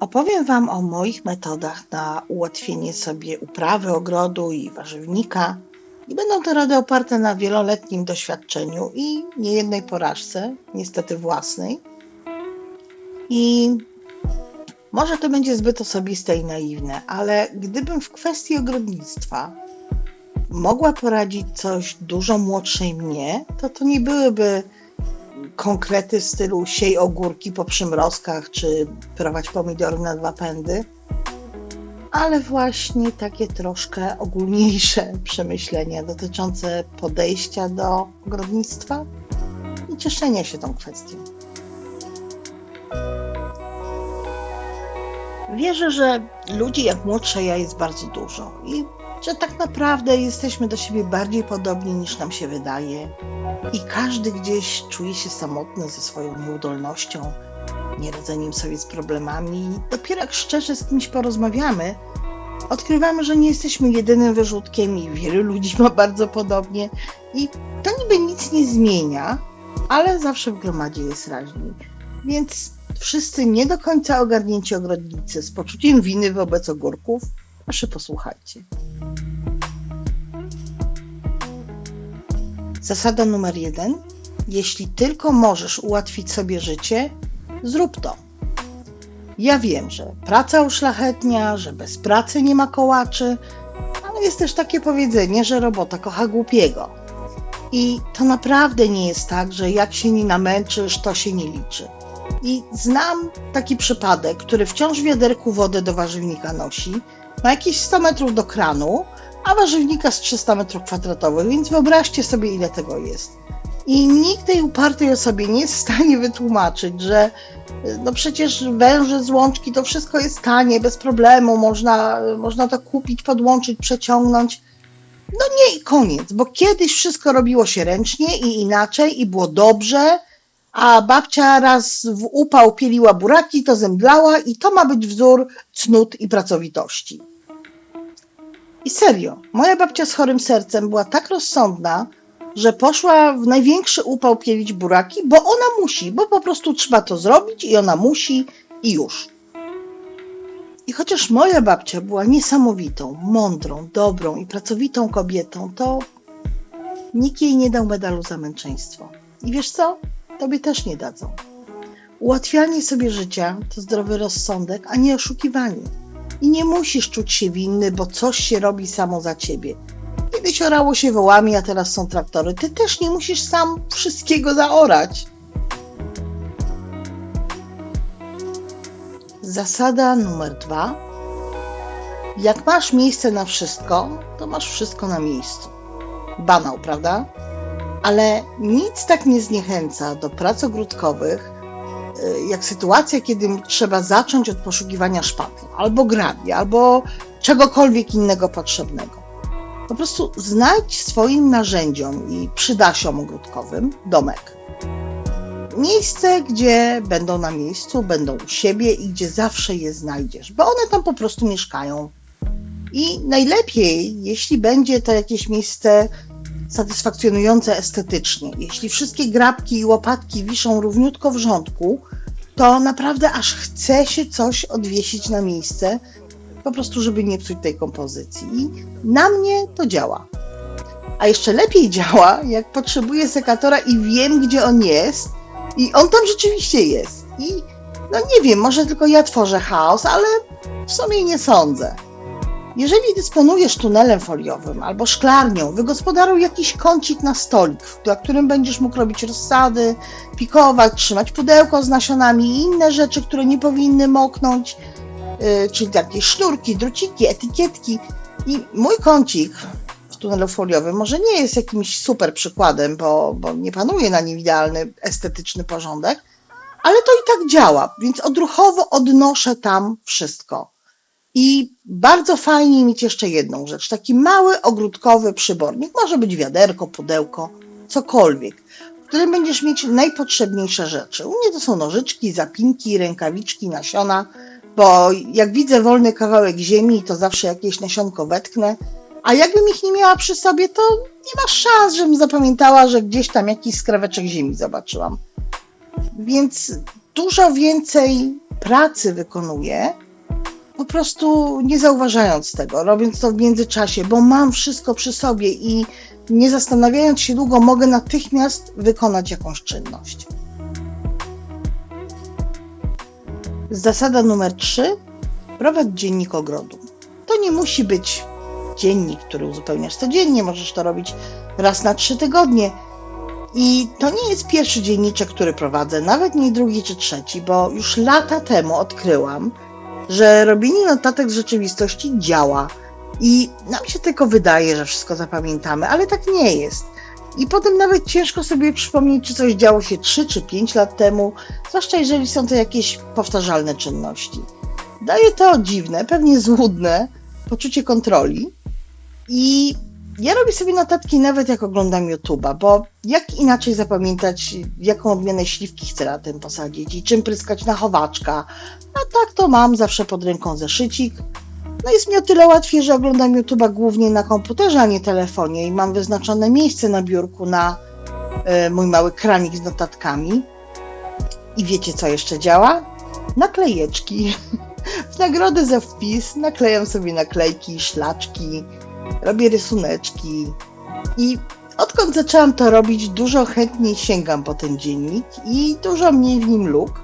Opowiem Wam o moich metodach na ułatwienie sobie uprawy ogrodu i warzywnika. I będą to rady oparte na wieloletnim doświadczeniu i niejednej porażce, niestety własnej. I może to będzie zbyt osobiste i naiwne, ale gdybym w kwestii ogrodnictwa mogła poradzić coś dużo młodszej mnie, to to nie byłyby konkrety w stylu siej ogórki po przymrozkach, czy prowadź pomidory na dwa pędy, ale właśnie takie troszkę ogólniejsze przemyślenia dotyczące podejścia do ogrodnictwa i cieszenia się tą kwestią. Wierzę, że ludzi jak młodsza ja jest bardzo dużo i że tak naprawdę jesteśmy do siebie bardziej podobni niż nam się wydaje. I każdy gdzieś czuje się samotny ze swoją nieudolnością, nieradzeniem sobie z problemami. I dopiero jak szczerze z kimś porozmawiamy, odkrywamy, że nie jesteśmy jedynym wyrzutkiem i wielu ludzi ma bardzo podobnie. I to niby nic nie zmienia, ale zawsze w gromadzie jest raźniej. Więc wszyscy nie do końca ogarnięci ogrodnicy z poczuciem winy wobec ogórków, proszę posłuchajcie. Zasada numer jeden. Jeśli tylko możesz ułatwić sobie życie, zrób to. Ja wiem, że praca uszlachetnia, że bez pracy nie ma kołaczy, ale jest też takie powiedzenie, że robota kocha głupiego. I to naprawdę nie jest tak, że jak się nie namęczysz, to się nie liczy. I znam taki przypadek, który wciąż w wiaderku wodę do warzywnika nosi, ma jakieś 100 metrów do kranu, a warzywnika z 300 metrów kwadratowych, więc wyobraźcie sobie, ile tego jest. I nikt tej upartej osobie nie jest w stanie wytłumaczyć, że no przecież węże z łączki to wszystko jest tanie, bez problemu, można, można to kupić, podłączyć, przeciągnąć. No nie i koniec, bo kiedyś wszystko robiło się ręcznie i inaczej i było dobrze, a babcia raz w upał pieliła buraki, to zemdlała i to ma być wzór cnót i pracowitości. I serio, moja babcia z chorym sercem była tak rozsądna, że poszła w największy upał pielić buraki, bo ona musi, bo po prostu trzeba to zrobić i ona musi i już. I chociaż moja babcia była niesamowitą, mądrą, dobrą i pracowitą kobietą, to nikt jej nie dał medalu za męczeństwo. I wiesz co? Tobie też nie dadzą. Ułatwianie sobie życia to zdrowy rozsądek, a nie oszukiwanie. I nie musisz czuć się winny, bo coś się robi samo za ciebie. Kiedyś orało się wołami, a teraz są traktory. Ty też nie musisz sam wszystkiego zaorać. Zasada numer dwa. Jak masz miejsce na wszystko, to masz wszystko na miejscu. Banał, prawda? Ale nic tak nie zniechęca do prac ogródkowych, y, jak sytuacja, kiedy trzeba zacząć od poszukiwania szpatla, albo grabi, albo czegokolwiek innego potrzebnego. Po prostu znajdź swoim narzędziom i przydasiom ogródkowym domek. Miejsce, gdzie będą na miejscu, będą u siebie i gdzie zawsze je znajdziesz, bo one tam po prostu mieszkają. I najlepiej, jeśli będzie to jakieś miejsce satysfakcjonujące estetycznie. Jeśli wszystkie grabki i łopatki wiszą równiutko w rządku, to naprawdę aż chce się coś odwiesić na miejsce, po prostu, żeby nie psuć tej kompozycji. I na mnie to działa. A jeszcze lepiej działa, jak potrzebuję sekatora i wiem, gdzie on jest, i on tam rzeczywiście jest. I no nie wiem, może tylko ja tworzę chaos, ale w sumie nie sądzę. Jeżeli dysponujesz tunelem foliowym albo szklarnią, wygospodaruj jakiś kącik na stolik, na którym będziesz mógł robić rozsady, pikować, trzymać pudełko z nasionami i inne rzeczy, które nie powinny moknąć, yy, czyli jakieś sznurki, druciki, etykietki. I mój kącik w tunelu foliowym może nie jest jakimś super przykładem, bo, bo nie panuje na nim idealny, estetyczny porządek, ale to i tak działa, więc odruchowo odnoszę tam wszystko. I bardzo fajnie mieć jeszcze jedną rzecz, taki mały ogródkowy przybornik, może być wiaderko, pudełko, cokolwiek, w którym będziesz mieć najpotrzebniejsze rzeczy. U mnie to są nożyczki, zapinki, rękawiczki, nasiona, bo jak widzę wolny kawałek ziemi, to zawsze jakieś nasionko wetknę, a jakbym ich nie miała przy sobie, to nie ma szans, żebym zapamiętała, że gdzieś tam jakiś skraweczek ziemi zobaczyłam. Więc dużo więcej pracy wykonuję, po prostu nie zauważając tego, robiąc to w międzyczasie, bo mam wszystko przy sobie i nie zastanawiając się długo, mogę natychmiast wykonać jakąś czynność. Zasada numer 3. Prowadź dziennik ogrodu. To nie musi być dziennik, który uzupełniasz codziennie, możesz to robić raz na trzy tygodnie. I to nie jest pierwszy dzienniczek, który prowadzę, nawet nie drugi czy trzeci, bo już lata temu odkryłam, że robienie notatek z rzeczywistości działa. I nam się tylko wydaje, że wszystko zapamiętamy, ale tak nie jest. I potem nawet ciężko sobie przypomnieć, czy coś działo się 3 czy 5 lat temu, zwłaszcza jeżeli są to jakieś powtarzalne czynności. Daje to dziwne, pewnie złudne poczucie kontroli. I ja robię sobie notatki nawet jak oglądam YouTube'a, bo jak inaczej zapamiętać, jaką odmianę śliwki chcę na tym posadzić i czym pryskać na chowaczka. A tak to mam zawsze pod ręką zeszycik. No jest mi o tyle łatwiej, że oglądam YouTube'a głównie na komputerze, a nie telefonie i mam wyznaczone miejsce na biurku na y, mój mały kranik z notatkami. I wiecie co jeszcze działa? Naklejeczki. W nagrodę za wpis naklejam sobie naklejki, szlaczki, robię rysuneczki i odkąd zaczęłam to robić, dużo chętniej sięgam po ten dziennik i dużo mniej w nim luk.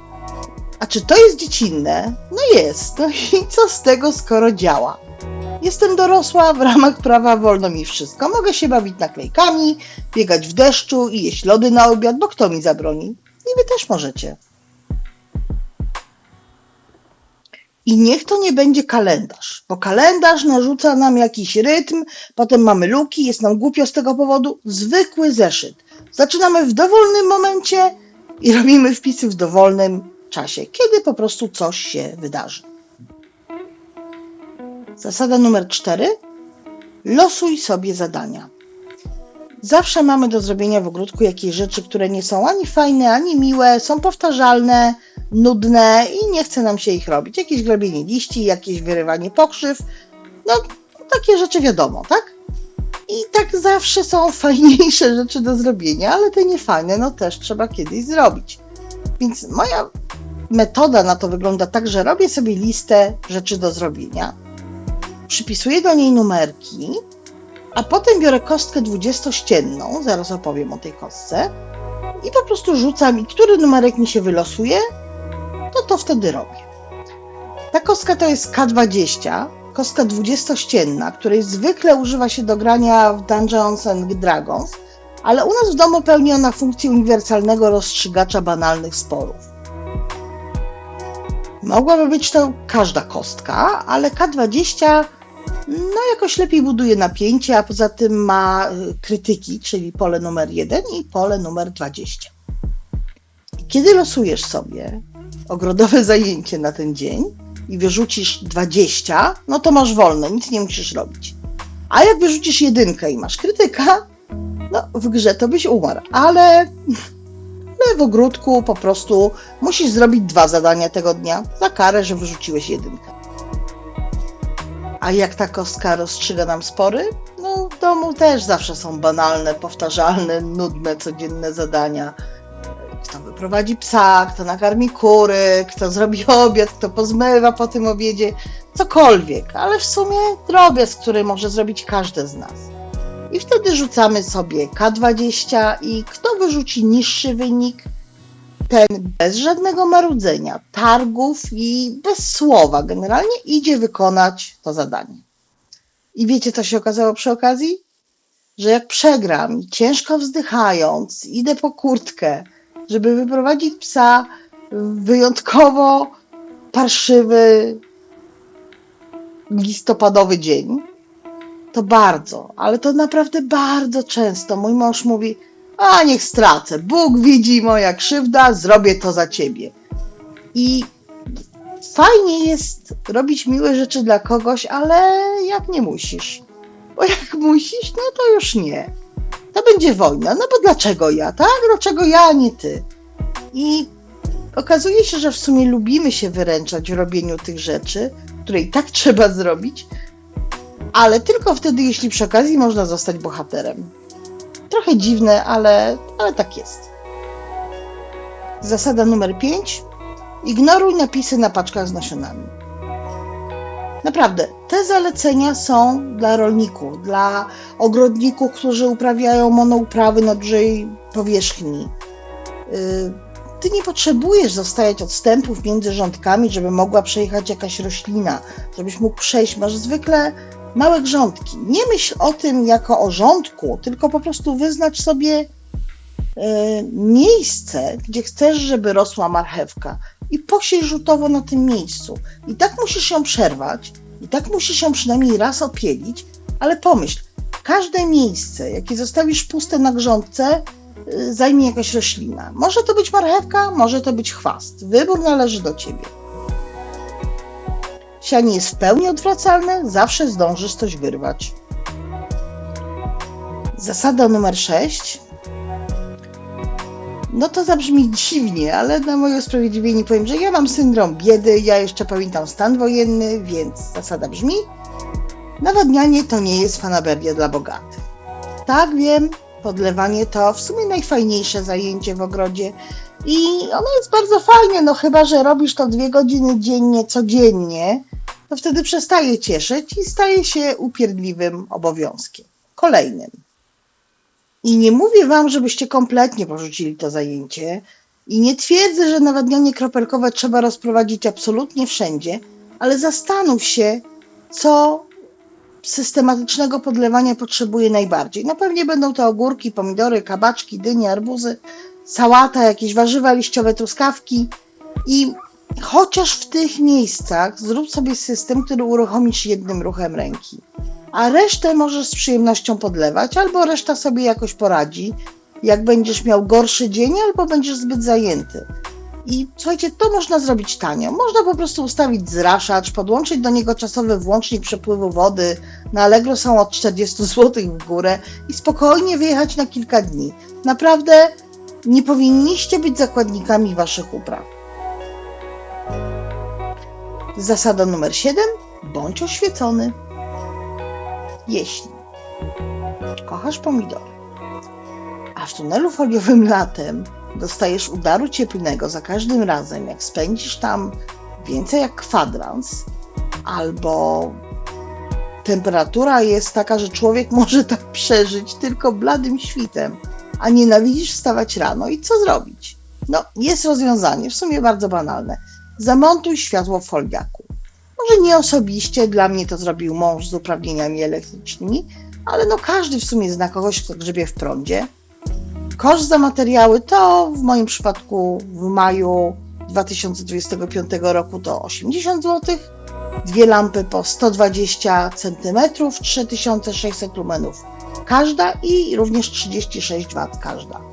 A czy to jest dziecinne? No jest. No i co z tego, skoro działa? Jestem dorosła, w ramach prawa wolno mi wszystko. Mogę się bawić naklejkami, biegać w deszczu i jeść lody na obiad, bo kto mi zabroni? I wy też możecie. I niech to nie będzie kalendarz, bo kalendarz narzuca nam jakiś rytm, potem mamy luki, jest nam głupio z tego powodu. Zwykły zeszyt. Zaczynamy w dowolnym momencie i robimy wpisy w dowolnym czasie, kiedy po prostu coś się wydarzy. Zasada numer cztery. Losuj sobie zadania. Zawsze mamy do zrobienia w ogródku jakieś rzeczy, które nie są ani fajne, ani miłe, są powtarzalne, nudne i nie chce nam się ich robić. Jakieś grabienie liści, jakieś wyrywanie pokrzyw, no takie rzeczy wiadomo, tak? I tak zawsze są fajniejsze rzeczy do zrobienia, ale te niefajne, no też trzeba kiedyś zrobić. Więc moja metoda na to wygląda tak, że robię sobie listę rzeczy do zrobienia, przypisuję do niej numerki, a potem biorę kostkę dwudziestościenną, zaraz opowiem o tej kostce, i po prostu rzucam i który numerek mi się wylosuje, to to wtedy robię. Ta kostka to jest K20, kostka dwudziestościenna, której zwykle używa się do grania w Dungeons and Dragons, ale u nas w domu pełni ona funkcję uniwersalnego rozstrzygacza banalnych sporów. Mogłaby być to każda kostka, ale K20 no jakoś lepiej buduje napięcie, a poza tym ma y, krytyki, czyli pole numer 1 i pole numer 20. I kiedy losujesz sobie ogrodowe zajęcie na ten dzień i wyrzucisz 20, no to masz wolne, nic nie musisz robić. A jak wyrzucisz jedynkę i masz krytyka, no w grze to byś umarł, ale, ale w ogródku po prostu musisz zrobić dwa zadania tego dnia za karę, że wyrzuciłeś jedynkę. A jak ta kostka rozstrzyga nam spory? No, w domu też zawsze są banalne, powtarzalne, nudne, codzienne zadania. Kto wyprowadzi psa, kto nakarmi kury, kto zrobi obiad, kto pozmywa po tym obiedzie, cokolwiek, ale w sumie drobiazg, który może zrobić każdy z nas. I wtedy rzucamy sobie K20 i kto wyrzuci niższy wynik, ten bez żadnego marudzenia, targów i bez słowa generalnie idzie wykonać to zadanie. I wiecie, co się okazało przy okazji? Że jak przegram, ciężko wzdychając, idę po kurtkę, żeby wyprowadzić psa wyjątkowo parszywy listopadowy dzień, to bardzo, ale to naprawdę bardzo często mój mąż mówi, a niech stracę. Bóg widzi moja krzywda, zrobię to za ciebie. I fajnie jest robić miłe rzeczy dla kogoś, ale jak nie musisz. Bo jak musisz, no to już nie. To będzie wojna. No bo dlaczego ja, tak? Dlaczego ja, a nie ty? I okazuje się, że w sumie lubimy się wyręczać w robieniu tych rzeczy, które i tak trzeba zrobić, ale tylko wtedy, jeśli przy okazji można zostać bohaterem. Trochę dziwne, ale, ale tak jest. Zasada numer 5. Ignoruj napisy na paczkach z nasionami. Naprawdę, te zalecenia są dla rolników, dla ogrodników, którzy uprawiają monouprawy na dużej powierzchni. Yy, Ty nie potrzebujesz zostawiać odstępów między rządkami, żeby mogła przejechać jakaś roślina, żebyś mógł przejść. Masz zwykle małe grządki. Nie myśl o tym jako o rządku, tylko po prostu wyznacz sobie yy, miejsce, gdzie chcesz, żeby rosła marchewka i posiej rzutowo na tym miejscu. I tak musisz ją przerwać, i tak musisz ją przynajmniej raz opielić, ale pomyśl, każde miejsce, jakie zostawisz puste na grządce, y, zajmie jakaś roślina. Może to być marchewka, może to być chwast. Wybór należy do ciebie. Sianie jest w pełni odwracalne, zawsze zdążysz coś wyrwać. Zasada numer 6. No to zabrzmi dziwnie, ale na moje usprawiedliwienie powiem, że ja mam syndrom biedy, ja jeszcze pamiętam stan wojenny, więc zasada brzmi: nawadnianie to nie jest fanaberia dla bogatych. Tak wiem, podlewanie to w sumie najfajniejsze zajęcie w ogrodzie i ono jest bardzo fajne, no chyba, że robisz to dwie godziny dziennie, codziennie, to wtedy przestaje cieszyć i staje się upierdliwym obowiązkiem. Kolejnym. I nie mówię wam, żebyście kompletnie porzucili to zajęcie. I nie twierdzę, że nawadnianie kropelkowe trzeba rozprowadzić absolutnie wszędzie, ale zastanów się, co systematycznego podlewania potrzebuje najbardziej. No pewnie będą to ogórki, pomidory, kabaczki, dynie, arbuzy, sałata, jakieś warzywa liściowe, truskawki. I chociaż w tych miejscach zrób sobie system, który uruchomisz jednym ruchem ręki a resztę możesz z przyjemnością podlewać, albo reszta sobie jakoś poradzi, jak będziesz miał gorszy dzień, albo będziesz zbyt zajęty. I słuchajcie, to można zrobić tanio. Można po prostu ustawić zraszacz, podłączyć do niego czasowy włącznik przepływu wody. Na Allegro są od 40 zł w górę i spokojnie wyjechać na kilka dni. Naprawdę nie powinniście być zakładnikami waszych upraw. Zasada numer 7. Bądź oświecony. Jeśli kochasz pomidory, a w tunelu foliowym latem dostajesz udaru cieplnego za każdym razem, jak spędzisz tam więcej jak kwadrans, albo temperatura jest taka, że człowiek może tak przeżyć tylko bladym świtem, a nienawidzisz wstawać rano i co zrobić? No, jest rozwiązanie, w sumie bardzo banalne. Zamontuj światło w foliaku. Może nie osobiście, dla mnie to zrobił mąż z uprawnieniami elektrycznymi, ale no każdy w sumie zna kogoś, kto grzebie w prądzie. Koszt za materiały to w moim przypadku w maju 2025 roku to 80 zł, dwie lampy po 120 cm, 3600 lumenów każda i również 36 W każda.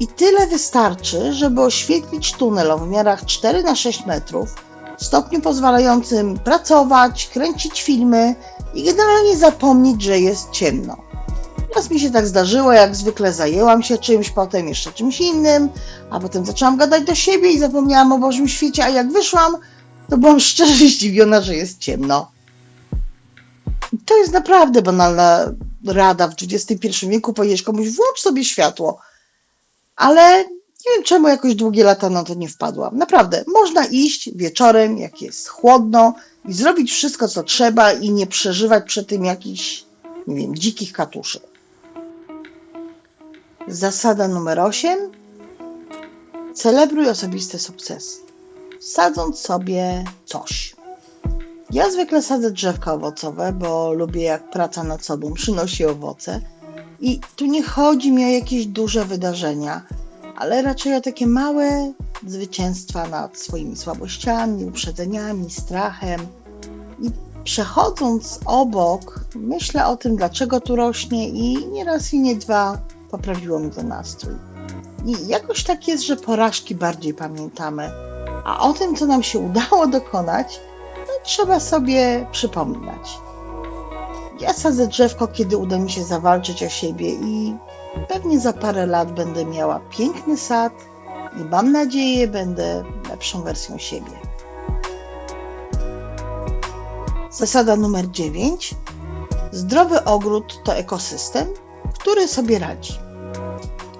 I tyle wystarczy, żeby oświetlić tunel o wymiarach 4 na 6 metrów, w stopniu pozwalającym pracować, kręcić filmy i generalnie zapomnieć, że jest ciemno. Raz mi się tak zdarzyło, jak zwykle zajęłam się czymś, potem jeszcze czymś innym, a potem zaczęłam gadać do siebie i zapomniałam o Bożym świecie, a jak wyszłam, to byłam szczerze zdziwiona, że jest ciemno. To jest naprawdę banalna rada w XXI wieku powiedzieć komuś, włącz sobie światło. Ale nie wiem czemu jakoś długie lata na to nie wpadłam. Naprawdę, można iść wieczorem, jak jest chłodno i zrobić wszystko, co trzeba i nie przeżywać przy tym jakichś, nie wiem, dzikich katuszy. Zasada numer 8. Celebruj osobiste sukcesy. Sadząc sobie coś. Ja zwykle sadzę drzewka owocowe, bo lubię jak praca nad sobą przynosi owoce. I tu nie chodzi mi o jakieś duże wydarzenia, ale raczej o takie małe zwycięstwa nad swoimi słabościami, uprzedzeniami, strachem. I przechodząc obok, myślę o tym, dlaczego tu rośnie, i nie raz i nie dwa poprawiło mi to nastrój. I jakoś tak jest, że porażki bardziej pamiętamy, a o tym, co nam się udało dokonać, no, trzeba sobie przypominać. Ja sadzę drzewko, kiedy uda mi się zawalczyć o siebie i pewnie za parę lat będę miała piękny sad i mam nadzieję, będę lepszą wersją siebie. Zasada numer 9. Zdrowy ogród to ekosystem, który sobie radzi.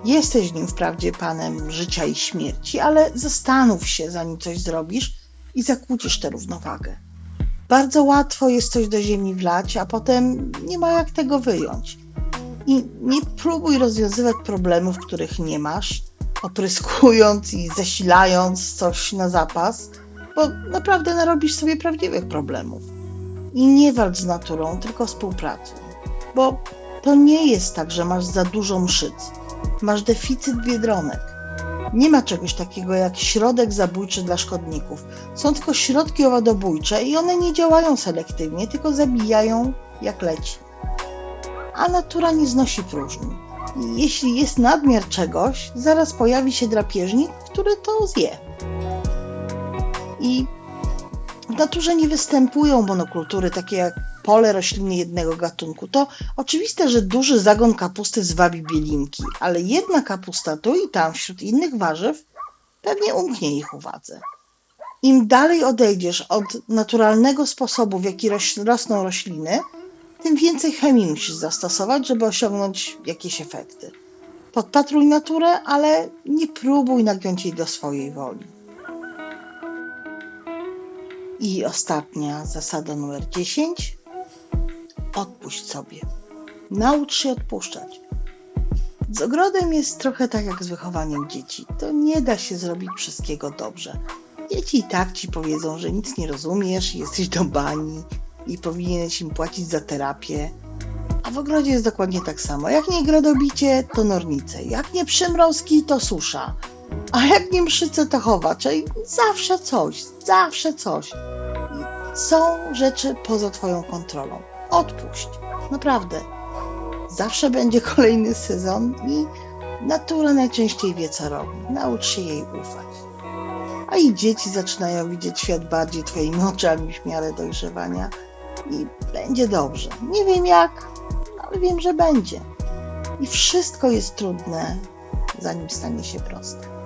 Jesteś nim wprawdzie panem życia i śmierci, ale zastanów się, zanim coś zrobisz i zakłócisz tę równowagę. Bardzo łatwo jest coś do ziemi wlać, a potem nie ma jak tego wyjąć. I nie próbuj rozwiązywać problemów, których nie masz, opryskując i zasilając coś na zapas, bo naprawdę narobisz sobie prawdziwych problemów. I nie walcz z naturą, tylko współpracuj. Bo to nie jest tak, że masz za dużo mszyc. Masz deficyt biedronek. Nie ma czegoś takiego jak środek zabójczy dla szkodników. Są tylko środki owadobójcze i one nie działają selektywnie, tylko zabijają jak leci. A natura nie znosi próżni. Jeśli jest nadmiar czegoś, zaraz pojawi się drapieżnik, który to zje. I w naturze nie występują monokultury takie jak pole rośliny jednego gatunku. To oczywiste, że duży zagon kapusty zwabi bielinki, ale jedna kapusta tu i tam wśród innych warzyw pewnie umknie ich uwadze. Im dalej odejdziesz od naturalnego sposobu, w jaki rosną rośliny, tym więcej chemii musisz zastosować, żeby osiągnąć jakieś efekty. Podpatruj naturę, ale nie próbuj nagiąć jej do swojej woli. I ostatnia zasada numer 10. Odpuść sobie. Naucz się odpuszczać. Z ogrodem jest trochę tak jak z wychowaniem dzieci. To nie da się zrobić wszystkiego dobrze. Dzieci i tak ci powiedzą, że nic nie rozumiesz, jesteś do bani i powinieneś im płacić za terapię. A w ogrodzie jest dokładnie tak samo. Jak nie grodobicie, to nornice. Jak nie przymrozki, to susza. A jak nie mszyce, to chowacze. I zawsze coś, zawsze coś. Są rzeczy poza twoją kontrolą. Odpuść. Naprawdę. Zawsze będzie kolejny sezon i natura najczęściej wie, co robi. Naucz się jej ufać. A i dzieci zaczynają widzieć świat bardziej twoimi oczami w miarę dojrzewania i będzie dobrze. Nie wiem jak, ale wiem, że będzie. I wszystko jest trudne, zanim stanie się proste.